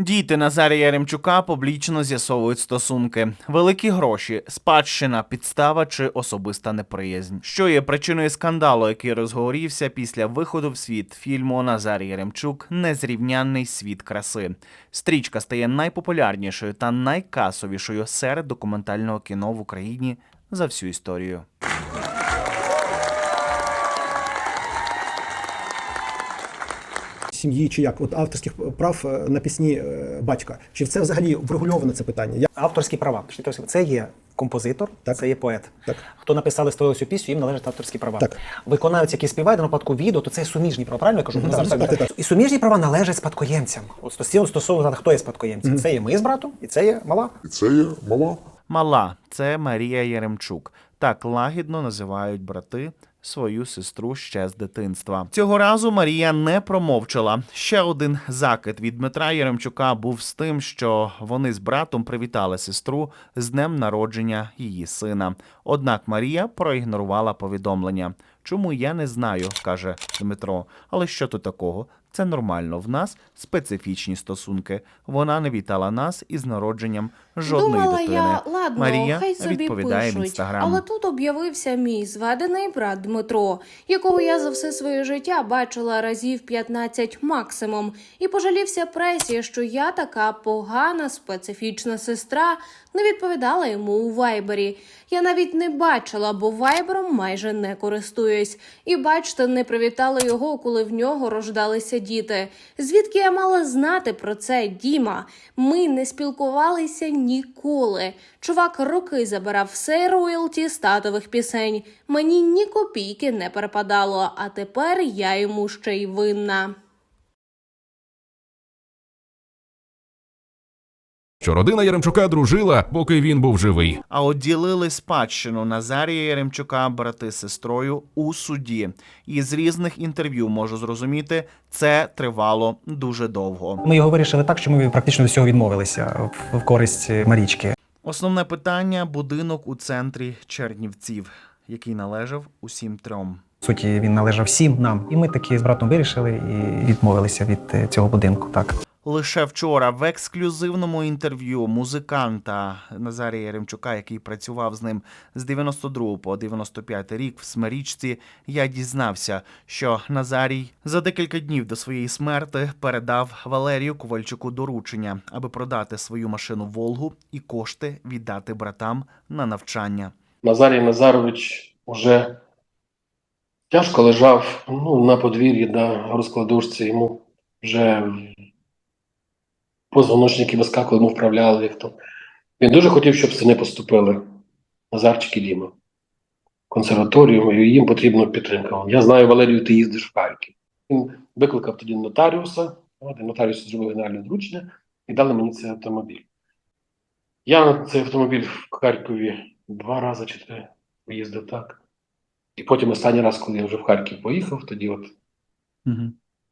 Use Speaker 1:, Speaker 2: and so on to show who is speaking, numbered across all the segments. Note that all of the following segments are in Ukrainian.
Speaker 1: Діти Назарія Яремчука публічно з'ясовують стосунки. Великі гроші, спадщина, підстава чи особиста неприязнь. Що є причиною скандалу, який розгорівся після виходу в світ фільму Назарій Яремчук Незрівнянний світ краси. Стрічка стає найпопулярнішою та найкасовішою серед документального кіно в Україні за всю історію.
Speaker 2: Сім'ї чи як от авторських прав е, на пісні е, батька. Чи це взагалі врегульоване це питання? Я
Speaker 3: Авторські права. Це є композитор,
Speaker 2: Так.
Speaker 3: це є поет.
Speaker 2: Так.
Speaker 3: Хто написали створили цю пісню, їм належать авторські права.
Speaker 2: Так.
Speaker 3: Виконавець, який співає на випадку відео, то це суміжні права. Правильно я кажу?
Speaker 2: Мгм,
Speaker 3: Назар,
Speaker 2: так,
Speaker 3: так,
Speaker 2: так,
Speaker 3: І суміжні права належать спадкоємцям. От стосовно стосовно хто є спадкоємцем. Це є ми з братом, і це є мала.
Speaker 4: І це є мала.
Speaker 1: Мала це Марія Яремчук. Так лагідно називають брати свою сестру ще з дитинства. Цього разу Марія не промовчала. Ще один закид від Дмитра Яремчука був з тим, що вони з братом привітали сестру з днем народження її сина. Однак Марія проігнорувала повідомлення. Чому я не знаю, каже Дмитро. Але що тут такого? Це нормально. В нас специфічні стосунки. Вона не вітала нас із народженням жодної
Speaker 5: Думала
Speaker 1: дитини.
Speaker 5: я, ладно,
Speaker 1: Марія
Speaker 5: хай собі
Speaker 1: відповідає в інстаграм.
Speaker 5: Але тут об'явився мій зведений брат Дмитро, якого я за все своє життя бачила разів 15 максимум, і пожалівся пресі, що я така погана специфічна сестра, не відповідала йому у вайбері. Я навіть не бачила, бо вайбером майже не користуюсь. І бачите, не привітали його, коли в нього рождалися діти. Звідки я мала знати про це, Діма? Ми не спілкувалися ніколи. Чувак роки забирав все роялті статових пісень. Мені ні копійки не перепадало, а тепер я йому ще й винна.
Speaker 6: Що родина Яремчука дружила, поки він був живий.
Speaker 1: А от ділили спадщину Назарія Яремчука брати з сестрою у суді. І з різних інтерв'ю можу зрозуміти, це тривало дуже довго.
Speaker 3: Ми його вирішили так, що ми практично до всього відмовилися в, користь Марічки.
Speaker 1: Основне питання будинок у центрі Чернівців, який належав усім трьом.
Speaker 3: В суті, він належав всім нам. І ми таки з братом вирішили і відмовилися від е, цього будинку. Так.
Speaker 1: Лише вчора в ексклюзивному інтерв'ю музиканта Назарія Яремчука, який працював з ним з 92 по 95 рік в Смирічці, я дізнався, що Назарій за декілька днів до своєї смерти передав Валерію Ковальчуку доручення, аби продати свою машину Волгу і кошти віддати братам на навчання.
Speaker 7: Назарій Назарович уже тяжко лежав ну, на подвір'ї на розкладушці. Йому вже позвоночники вискакували, йому вправляли їх. Він дуже хотів, щоб сини поступили. Назарчик і Діма. в Консерваторію, і їм потрібна підтримка. Я знаю, Валерію, ти їздиш в Харків. Він викликав тоді нотаріуса, нотаріус зробив генеральне доручення і дали мені цей автомобіль. Я на цей автомобіль в Харкові два рази чи три поїздив так. І потім останній раз, коли я вже в Харків поїхав, тоді от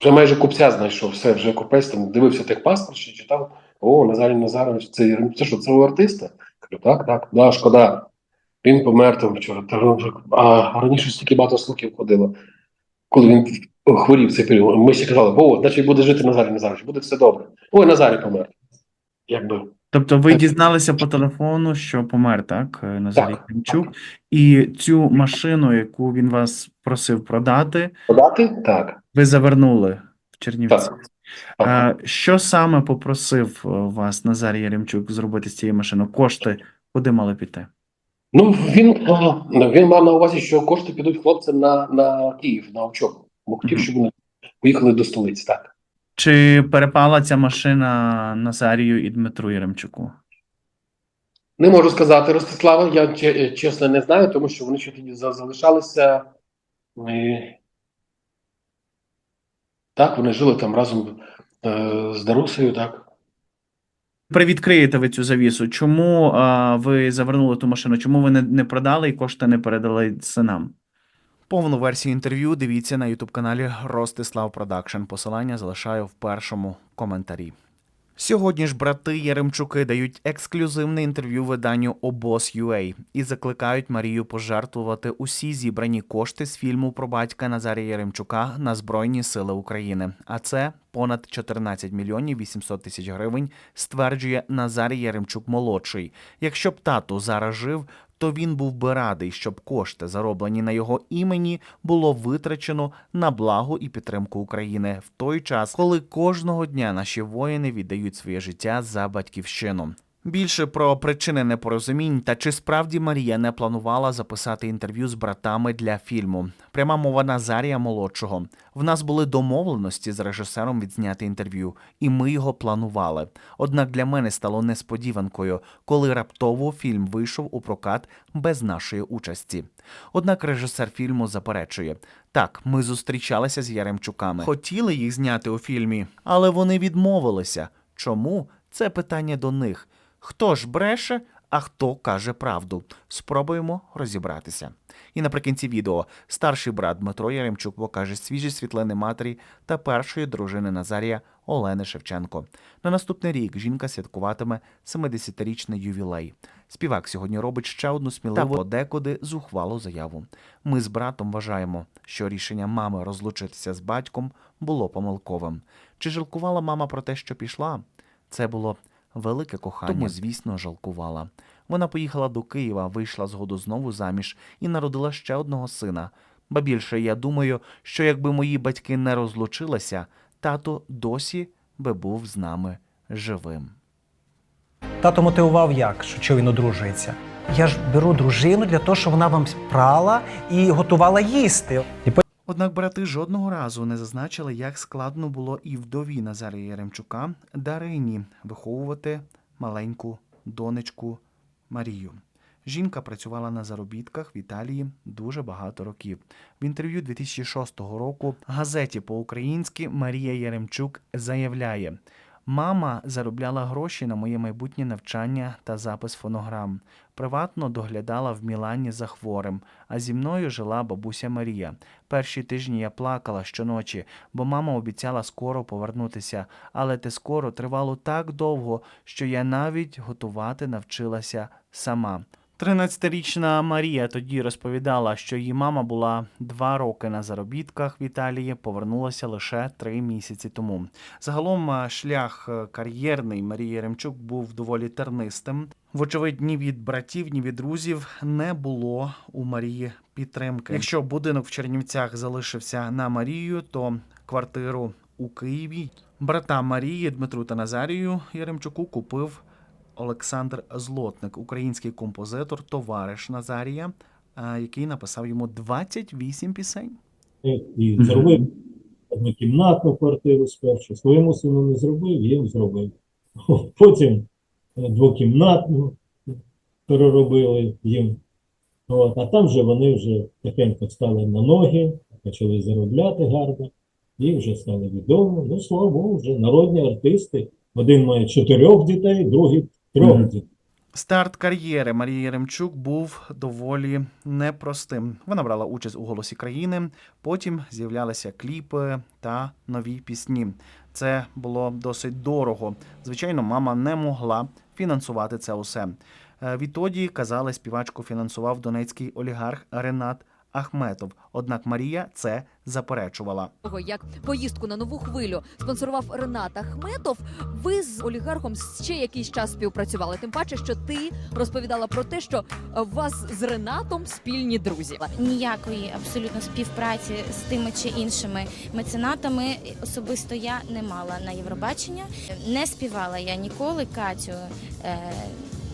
Speaker 7: вже майже купця знайшов, все, вже купець там дивився тих паспорт, що читав. О, Назарій Назарович, це, це що, це у артиста? Кажу, так, так, да, шкода. Він помер там вчора. А раніше стільки багато слухів ходило. Коли він хворів цей період, ми ще казали, о, значить буде жити Назарій Назарович, буде все добре. Ой, Назарій помер. Якби.
Speaker 1: Тобто ви дізналися по телефону, що помер, так, Назарій
Speaker 7: Так,
Speaker 1: і цю машину, яку він вас просив продати,
Speaker 7: Подати? Так.
Speaker 1: ви завернули в Чернівці.
Speaker 7: Так.
Speaker 1: А, що саме попросив е, вас Назарій Яремчук зробити з цією машиною? Кошти куди мали піти?
Speaker 7: Ну, він, він мав на увазі, що кошти підуть хлопцям на, на Київ, на учобу. Бо хотів, щоб вони поїхали до столиці. Так.
Speaker 1: Чи перепала ця машина Назарію і Дмитру Яремчуку?
Speaker 7: Не можу сказати, Ростислава, я чесно не знаю, тому що вони ще тоді залишалися. І... Так, вони жили там разом е, з Дарусею, так.
Speaker 1: Привідкриєте ви цю завісу? Чому а, ви завернули ту машину? Чому ви не, не продали і кошти не передали синам? Повну версію інтерв'ю дивіться на ютуб каналі Ростислав Продакшн. Посилання залишаю в першому коментарі. Сьогодні ж брати Яремчуки дають ексклюзивне інтерв'ю виданню Обоз.UA і закликають Марію пожертвувати усі зібрані кошти з фільму про батька Назарія Яремчука на Збройні Сили України. А це понад 14 мільйонів 800 тисяч гривень, стверджує Назарій Яремчук молодший. Якщо б тато зараз жив, то він був би радий, щоб кошти, зароблені на його імені, було витрачено на благо і підтримку України в той час, коли кожного дня наші воїни віддають своє життя за батьківщину. Більше про причини непорозумінь та чи справді Марія не планувала записати інтерв'ю з братами для фільму. Пряма мова Назарія молодшого. В нас були домовленості з режисером відзняти інтерв'ю, і ми його планували. Однак для мене стало несподіванкою, коли раптово фільм вийшов у прокат без нашої участі. Однак режисер фільму заперечує: так, ми зустрічалися з Яремчуками, хотіли їх зняти у фільмі, але вони відмовилися. Чому? Це питання до них. Хто ж бреше, а хто каже правду? Спробуємо розібратися. І наприкінці відео старший брат Дмитро Яремчук покаже свіжі світлини матері та першої дружини Назарія Олени Шевченко. На наступний рік жінка святкуватиме 70-річний ювілей. Співак сьогодні робить ще одну сміливу та подекуди зухвалу заяву. Ми з братом вважаємо, що рішення мами розлучитися з батьком було помилковим. Чи жалкувала мама про те, що пішла? Це було велике кохання. Тому, звісно, жалкувала. Вона поїхала до Києва, вийшла згоду знову заміж і народила ще одного сина. Ба більше я думаю, що якби мої батьки не розлучилися, тато досі би був з нами живим.
Speaker 3: Тато мотивував як, що він одружується. Я ж беру дружину для того, щоб вона вам прала і готувала їсти.
Speaker 1: Однак брати жодного разу не зазначили, як складно було і вдові Назарія Яремчука Дарині виховувати маленьку донечку Марію. Жінка працювала на заробітках в Італії дуже багато років. В інтерв'ю 2006 року газеті по-українськи Марія Яремчук заявляє: Мама заробляла гроші на моє майбутнє навчання та запис фонограм. Приватно доглядала в Мілані за хворим, а зі мною жила бабуся Марія. Перші тижні я плакала щоночі, бо мама обіцяла скоро повернутися, але те скоро тривало так довго, що я навіть готувати навчилася сама. 13-річна Марія тоді розповідала, що її мама була два роки на заробітках в Італії, повернулася лише три місяці тому. Загалом е, шлях е, кар'єрний Марії Яремчук був доволі тернистим. Вочевидь, ні від братів, ні від друзів не було у Марії підтримки. Якщо будинок в Чернівцях залишився на Марію, то квартиру у Києві брата Марії Дмитру та Назарію Яремчуку купив Олександр Злотник, український композитор, товариш Назарія, е, який написав йому 28 пісень.
Speaker 4: і зробив однокімнатну квартиру спершу. Своєму сину не зробив, їм зробив. Потім е, двокімнатну переробили їм. От, а там вже вони вже тихенько стали на ноги, почали заробляти гарно, і вже стали відомі. Ну, слава Богу, вже народні артисти. Один має чотирьох дітей, другий трьох.
Speaker 1: Старт кар'єри Марії Яремчук був доволі непростим. Вона брала участь у голосі країни. Потім з'являлися кліпи та нові пісні. Це було досить дорого. Звичайно, мама не могла фінансувати це усе. Е, Відтоді казали, співачку фінансував донецький олігарх Ренат Ахметов. Однак Марія це заперечувала.
Speaker 8: як поїздку на нову хвилю спонсорував Ренат Ахметов. Ви з олігархом ще якийсь час співпрацювали. Тим паче, що ти розповідала про те, що у вас з Ренатом спільні друзі.
Speaker 9: ніякої абсолютно співпраці з тими чи іншими меценатами особисто я не мала на Євробачення. Не співала я ніколи Катю. Е,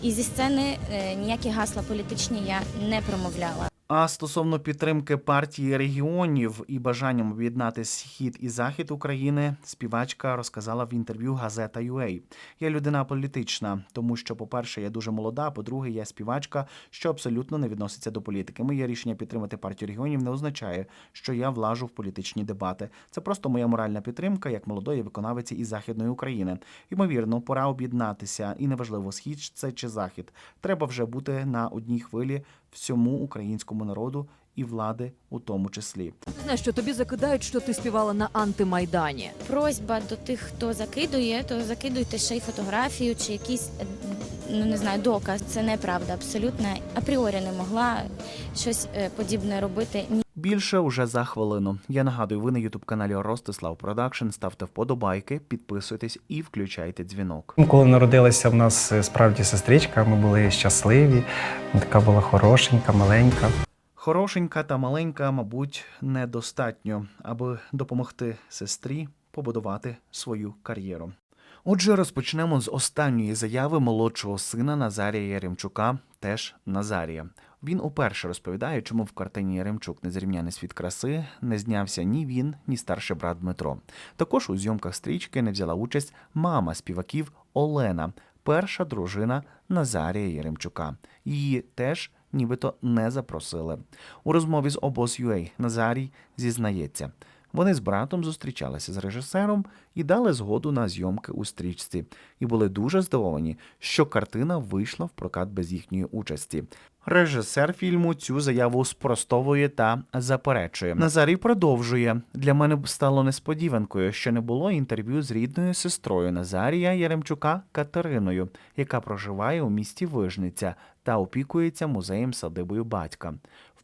Speaker 9: і зі сцени е, ніякі гасла політичні я не промовляла.
Speaker 1: А стосовно підтримки партії регіонів і бажанням об'єднати схід і захід України, співачка розказала в інтерв'ю газета UA. Я людина політична, тому що, по-перше, я дуже молода. а По-друге, я співачка, що абсолютно не відноситься до політики. Моє рішення підтримати партію регіонів не означає, що я влажу в політичні дебати. Це просто моя моральна підтримка як молодої виконавиці із західної України. Ймовірно, пора об'єднатися, і неважливо, схід це чи захід. Треба вже бути на одній хвилі всьому українському народу і влади у тому числі.
Speaker 8: Знаєш, що тобі закидають, що ти співала на антимайдані.
Speaker 9: Просьба до тих, хто закидує, то закидуйте ще й фотографію чи якийсь, е, ну не знаю, доказ. Це неправда, абсолютно. Апріорі не могла щось е, подібне робити.
Speaker 1: Більше уже за хвилину. Я нагадую, ви на ютуб каналі Ростислав Продакшн. Ставте вподобайки, підписуйтесь і включайте дзвінок.
Speaker 3: Коли народилася в нас е, справді сестричка, ми були щасливі. Така була хорошенька, маленька.
Speaker 1: Хорошенька та маленька, мабуть, недостатньо, аби допомогти сестрі побудувати свою кар'єру. Отже, розпочнемо з останньої заяви молодшого сина Назарія Яремчука, теж Назарія. Він уперше розповідає, чому в картині Яремчук Незрівняний світ краси не знявся ні він, ні старший брат Дмитро. Також у зйомках стрічки не взяла участь мама співаків Олена, перша дружина Назарія Яремчука. Її теж нібито не запросили. У розмові з обоз.ua Назарій зізнається. Вони з братом зустрічалися з режисером і дали згоду на зйомки у стрічці, і були дуже здивовані, що картина вийшла в прокат без їхньої участі. Режисер фільму цю заяву спростовує та заперечує. Назарій продовжує: для мене стало несподіванкою, що не було інтерв'ю з рідною сестрою Назарія Яремчука Катериною, яка проживає у місті Вижниця та опікується музеєм садибою батька.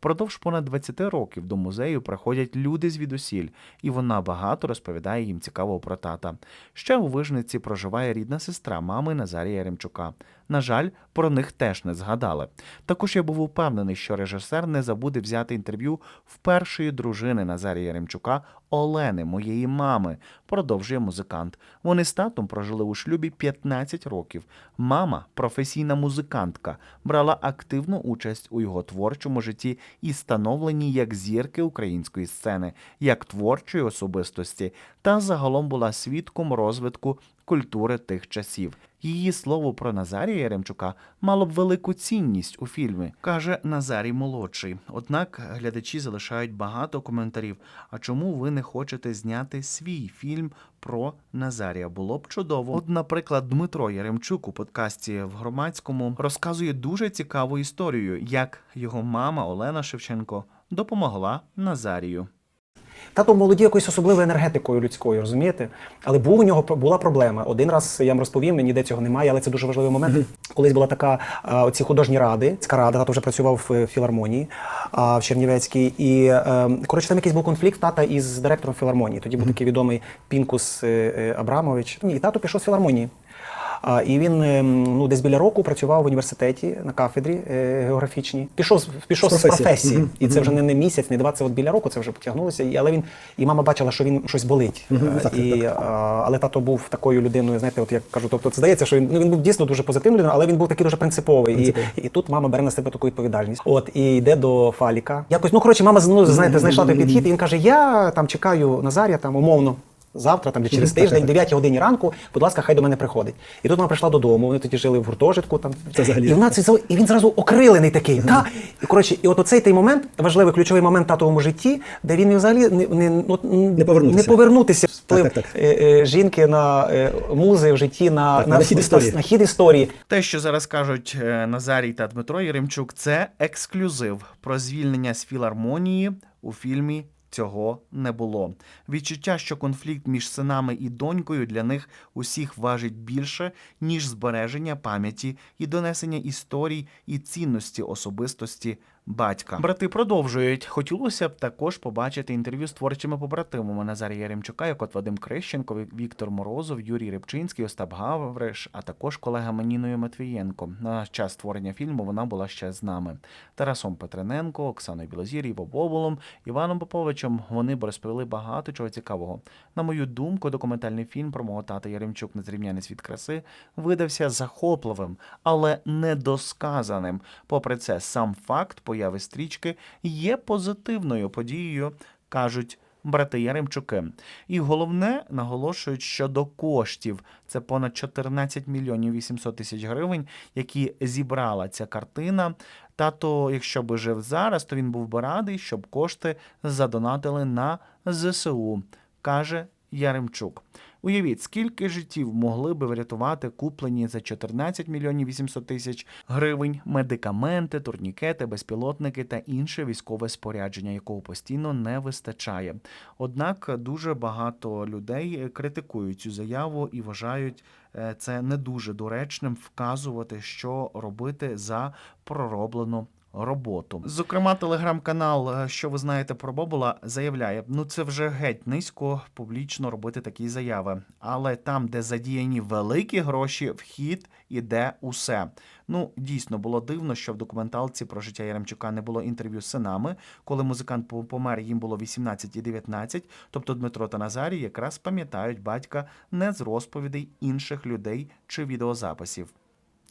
Speaker 1: Впродовж понад 20 років до музею приходять люди звідусіль, і вона багато розповідає їм цікавого про тата. Ще у Вижниці проживає рідна сестра мами Назарія Яремчука. На жаль, про них теж не згадали. Також я був упевнений, що режисер не забуде взяти інтерв'ю в першої дружини Назарія Яремчука Олени, моєї мами, продовжує музикант. Вони з татом прожили у шлюбі 15 років. Мама, професійна музикантка, брала активну участь у його творчому житті і становленні як зірки української сцени, як творчої особистості, та загалом була свідком розвитку культури тих часів. Її слово про Назарія Яремчука мало б велику цінність у фільмі, каже Назарій молодший. Однак глядачі залишають багато коментарів. А чому ви не хочете зняти свій фільм про Назарія? Було б чудово. От, наприклад, Дмитро Яремчук у подкасті в громадському розказує дуже цікаву історію, як його мама Олена Шевченко допомогла Назарію.
Speaker 2: Тато молоді якоюсь особливою енергетикою людською, розумієте? Але був у нього була проблема. Один раз я вам розповім, мені де цього немає, але це дуже важливий момент. Колись була така оці художні ради, ця рада, тато вже працював в філармонії а, в Чернівецькій. І е, коротше, там якийсь був конфлікт тата із директором філармонії. Тоді був такий відомий Пінкус е, е, Абрамович. І тато пішов з філармонії. А, І він е, ну, десь біля року працював в університеті на кафедрі е, географічній. Пішов, пішов з
Speaker 10: З професії.
Speaker 2: професії.
Speaker 10: Мгм.
Speaker 2: І це вже не, не місяць, не два, це от біля року, це вже потягнулося. І, але він, і мама бачила, що він щось болить.
Speaker 10: Мгм,
Speaker 2: Е,
Speaker 10: так,
Speaker 2: і,
Speaker 10: так,
Speaker 2: а, але тато був такою людиною, знаєте, от як кажу, тобто це здається, що він, ну, він був дійсно дуже позитивною людиною, але він був такий дуже принциповий.
Speaker 10: Принциповий.
Speaker 2: І, і тут мама бере на себе таку відповідальність. От і йде до Фаліка. Якось, ну коротше, мама ну, знаєте, знайшла той підхід, і він каже: Я там чекаю Назарія, там умовно. Завтра, там чи через тиждень,
Speaker 10: так,
Speaker 2: 9 годині ранку, будь ласка, хай до мене приходить. І тут вона прийшла додому. Вони тоді жили в гуртожитку. Там
Speaker 10: Це взагалі.
Speaker 2: і вона це і він зразу окрилений такий. Та і коротше, і от оцей той момент важливий ключовий момент в татовому житті, де він взагалі не, не, ну,
Speaker 10: Не повернутися.
Speaker 2: не повернутися. Вплив
Speaker 10: Так, так, так.
Speaker 2: е, е, жінки на е, музи в житті, на,
Speaker 10: Так, на хід історії.
Speaker 2: на хід історії.
Speaker 1: Те, що зараз кажуть е, Назарій та Дмитро Єремчук, це ексклюзив про звільнення з філармонії у фільмі. Цього не було. Відчуття, що конфлікт між синами і донькою для них усіх важить більше, ніж збереження пам'яті і донесення історій і цінності особистості батька. Брати продовжують. Хотілося б також побачити інтерв'ю з творчими побратимами Назарія Яремчука, як от Вадим Крищенко, Віктор Морозов, Юрій Рибчинський, Остап Гавриш, а також колегами Ніною Матвієнко. На час створення фільму вона була ще з нами. Тарасом Петрененко, Оксаною Білозір, Іво Боболом, Іваном Поповичем. Вони б розповіли багато чого цікавого. На мою думку, документальний фільм про мого тата Яремчук Незрівняний світ краси видався захопливим, але недосказаним. Попри це, сам факт появи стрічки є позитивною подією, кажуть. Брати Яремчуки. І головне наголошують щодо коштів. Це понад 14 мільйонів 800 тисяч гривень, які зібрала ця картина. Тато, якщо би жив зараз, то він був би радий, щоб кошти задонатили на ЗСУ, каже Яремчук. Уявіть, скільки життів могли би врятувати куплені за 14 мільйонів 800 тисяч гривень медикаменти, турнікети, безпілотники та інше військове спорядження, якого постійно не вистачає. Однак дуже багато людей критикують цю заяву і вважають е, це не дуже доречним вказувати, що робити за пророблену роботу. Зокрема, телеграм-канал, е, що ви знаєте про Бобола, заявляє: ну це вже геть низько публічно робити такі заяви. Але там, де задіяні великі гроші, вхід іде усе. Ну дійсно було дивно, що в документалці про життя Яремчука не було інтерв'ю з синами. Коли музикант помер, їм було 18 і 19, Тобто Дмитро та Назарій якраз пам'ятають батька не з розповідей інших людей чи відеозаписів.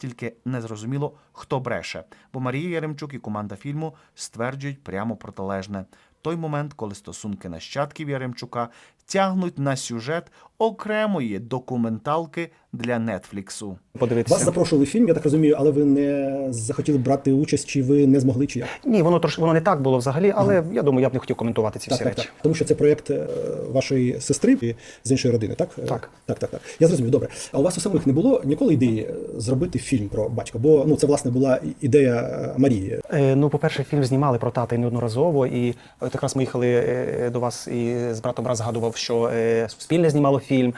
Speaker 1: Тільки незрозуміло, хто бреше, бо Марія Яремчук і команда фільму стверджують прямо протилежне. Той момент, коли стосунки нащадків Яремчука тягнуть на сюжет окремої документалки для Нетфліксу.
Speaker 2: Подивитися.
Speaker 10: Вас запрошували фільм, я так розумію, але ви не захотіли брати участь, чи ви не змогли, чи як?
Speaker 2: Ні, воно трошки воно не так було взагалі, але я думаю, я б не хотів коментувати ці
Speaker 10: Так,
Speaker 2: всі
Speaker 10: так,
Speaker 2: речі.
Speaker 10: так. Тому що це проєкт е, вашої сестри і з іншої родини, так? Е,
Speaker 2: Так.
Speaker 10: Так, так, так. Я зрозумів, добре. А у вас у самих не було ніколи ідеї зробити фільм про батька? Бо ну це власне була ідея е, Марії.
Speaker 2: Е, Ну, по-перше, фільм знімали про тата і неодноразово. І от якраз ми їхали до вас і з братом раз згадував, що е, Суспільне знімало фільм.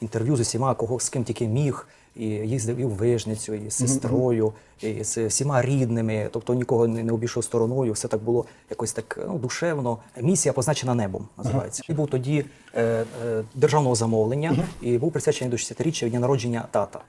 Speaker 11: інтерв'ю з усіма, кого з ким тільки міг. І їздив і в Вижницю, і з сестрою, і з всіма рідними, тобто нікого не, не обійшов стороною. Все так було якось так ну, душевно. Місія позначена небом називається. І був тоді е, е, державного замовлення і був присвячений до 60-річчя від дня народження тата.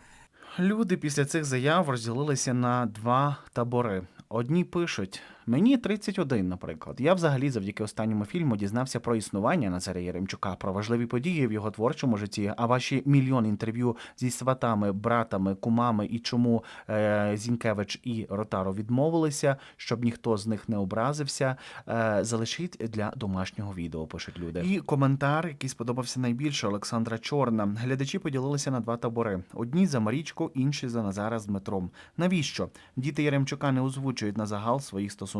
Speaker 1: Люди після цих заяв розділилися на два табори. Одні пишуть: мені 31, наприклад. Я взагалі завдяки останньому фільму дізнався про існування Назарія Яремчука, про важливі події в його творчому житті. А ваші мільйон інтерв'ю зі сватами, братами, кумами і чому е, Зінкевич і Ротаро відмовилися, щоб ніхто з них не образився. Е, залишіть для домашнього відео, пишуть люди. І коментар, який сподобався найбільше Олександра Чорна. Глядачі поділилися на два табори: одні за Марічку, інші за Назара з Дмитром. Навіщо діти Яремчука не озвучують на загал своїх стосунків?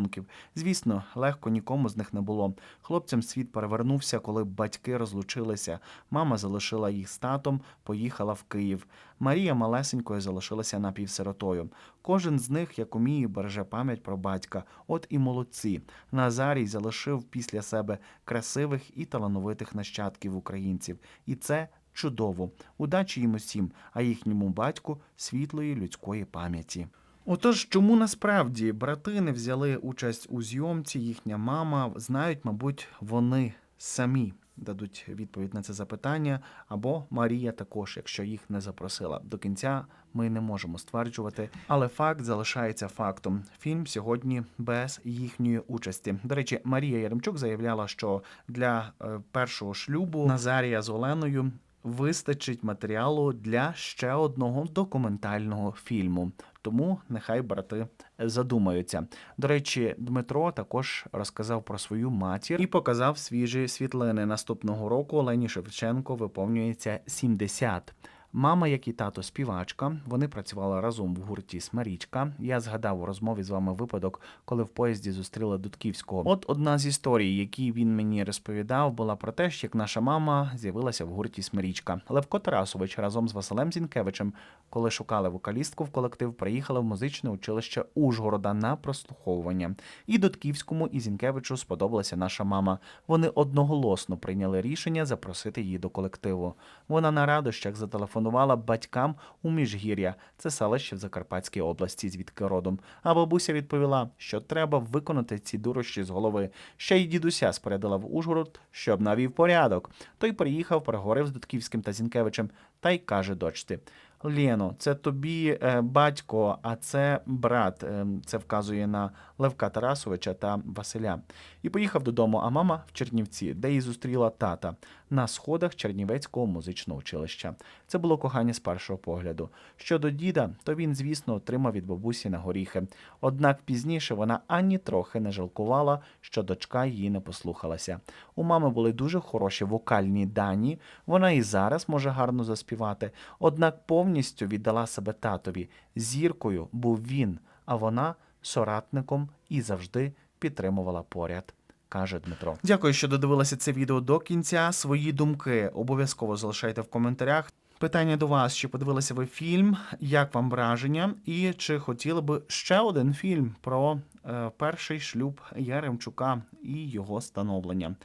Speaker 1: Звісно, легко нікому з них не було. Хлопцям світ перевернувся, коли батьки розлучилися. Мама залишила їх з татом, поїхала в Київ. Марія малесенькою залишилася напівсиротою. Кожен з них, як уміє, береже пам'ять про батька. От і молодці. Назарій залишив після себе красивих і талановитих нащадків українців. І це чудово. Удачі їм усім, а їхньому батьку світлої людської пам'яті. Отож, чому насправді брати не взяли участь у зйомці, їхня мама, знають, мабуть, вони самі дадуть відповідь на це запитання, або Марія також, якщо їх не запросила. До кінця ми не можемо стверджувати, але факт залишається фактом. Фільм сьогодні без їхньої участі. До речі, Марія Яремчук заявляла, що для е, першого шлюбу Назарія з Оленою вистачить матеріалу для ще одного документального фільму. Тому нехай брати задумаються. До речі, Дмитро також розказав про свою матір і показав свіжі світлини. Наступного року Олені Шевченко виповнюється 70. Мама, як і тато, співачка. Вони працювали разом в гурті Смарічка. Я згадав у розмові з вами випадок, коли в поїзді зустріли Дудківського. От одна з історій, які він мені розповідав, була про те, що як наша мама з'явилася в гурті Смирічка. Левко Тарасович разом з Василем Зінкевичем, коли шукали вокалістку в колектив, приїхали в музичне училище Ужгорода на прослуховування. І Дудківському і Зінкевичу сподобалася наша мама. Вони одноголосно прийняли рішення запросити її до колективу. Вона на радощах зателефонувала батькам у Міжгір'я, це селище в Закарпатській області, звідки родом. А бабуся відповіла, що треба виконати ці дурощі з голови. Ще й дідуся спорядила в Ужгород, щоб навів порядок. Той приїхав, переговорив з Дудківським та Зінкевичем та й каже дочці. Лєно, це тобі е, батько, а це брат. Е, це вказує на Левка Тарасовича та Василя. І поїхав додому, а мама в Чернівці, де її зустріла тата на сходах Чернівецького музичного училища. Це було кохання з першого погляду. Щодо діда, то він, звісно, отримав від бабусі на горіхи. Однак пізніше вона ані трохи не жалкувала, що дочка її не послухалася. У мами були дуже хороші вокальні дані. Вона і зараз може гарно заспівати. Однак повністю віддала себе татові. Зіркою був він, а вона соратником і завжди підтримувала поряд. Каже Дмитро. Дякую, що додивилися це відео до кінця. Свої думки обов'язково залишайте в коментарях. Питання до вас: чи подивилися ви фільм? Як вам враження? І чи хотіли би ще один фільм про е, перший шлюб Яремчука і його становлення?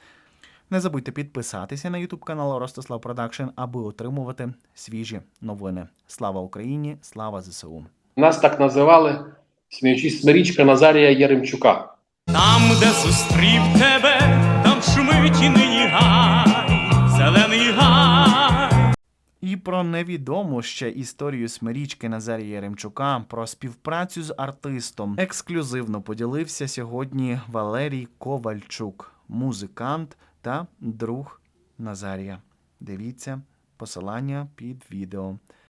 Speaker 1: Не забудьте підписатися на YouTube канал Ростислав Продакшн, аби отримувати свіжі новини. Слава Україні! Слава ЗСУ!
Speaker 7: Нас так називали, сміючись, Смирічка Назарія Яремчука.
Speaker 12: Там, де зустрів тебе, там шумить і нині гай, зелений гай.
Speaker 1: І про невідому ще історію смирічки Назарія Яремчука про співпрацю з артистом ексклюзивно поділився сьогодні Валерій Ковальчук, музикант та друг Назарія. Дивіться посилання під відео.